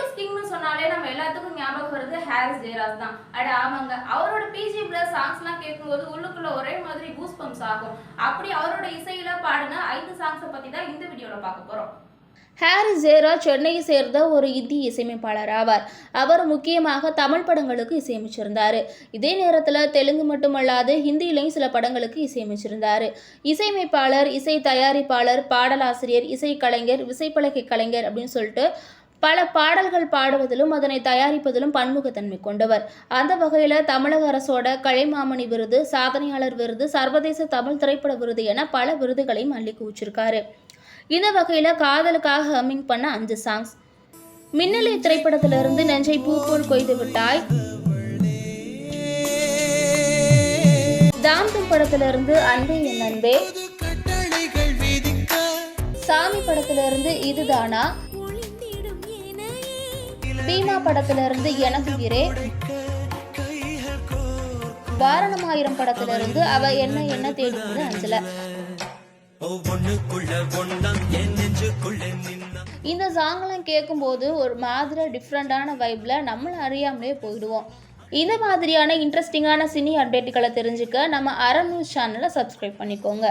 Famous கிங்னு சொன்னாலே நம்ம எல்லாத்துக்கும் ஞாபகம் வருது ஹாரிஸ் ஜெயராஜ் தான். அட ஆமாங்க. அவரோட பிஜிஎம்ல சாங்ஸ்லாம் கேட்கும்போது உள்ளுக்குள்ள ஒரே மாதிரி கூஸ் பம்ப்ஸ் ஆகும். அப்படி அவரோட இசையில பாடின ஐந்து சாங்ஸை பத்தி தான் இந்த வீடியோல பார்க்க போறோம். ஹாரிஸ் ஜெயராஜ் சென்னையை சேர்ந்த ஒரு இந்திய இசையமைப்பாளர் ஆவார். அவர் முக்கியமாக தமிழ் படங்களுக்கு இசையமைச்சிருந்தார். இதே நேரத்தில் தெலுங்கு மட்டுமல்லாது ஹிந்தியிலையும் சில படங்களுக்கு இசையமைச்சிருந்தார். இசையமைப்பாளர் இசை தயாரிப்பாளர் பாடலாசிரியர் இசைக்கலைஞர் விசைப்பலகை கலைஞர் அப்படின்னு சொல்லிட்டு பல பாடல்கள் பாடுவதிலும் அதனை தயாரிப்பதிலும் பன்முகத்தன்மை கொண்டவர். அந்த வகையில் தமிழக அரசோட கலைமாமணி விருது சாதனையாளர் விருது சர்வதேச தமிழ் திரைப்பட விருது என பல விருதுகளையும் அள்ளி குவிச்சிருக்காரு இந்த வகையில் காதலுக்காக ஹம்மிங் பண்ண அஞ்சு சாங்ஸ் மின்னலை திரைப்படத்திலிருந்து நெஞ்சை பூ போல் கொய்து விட்டாய். தாம்தம் படத்திலிருந்து அன்பே என் அன்பே. சாமி படத்திலிருந்து இதுதானா பீமா படத்திலிருந்து எனக்கு இரே வாரணமாயிரம் படத்திலிருந்து அவ என்ன என்ன தேடுவது அஞ்சல. இந்த சாங்லாம் கேட்கும்போது ஒரு மாதிரி டிஃப்ரெண்ட்டான வைப்பில் நம்மளை அறியாமலே போயிடுவோம். இந்த மாதிரியான இன்ட்ரெஸ்டிங்கான சினி அப்டேட்டுகளை தெரிஞ்சுக்க நம்ம அறம் நியூஸ் சேனலை சப்ஸ்கிரைப் பண்ணிக்கோங்க.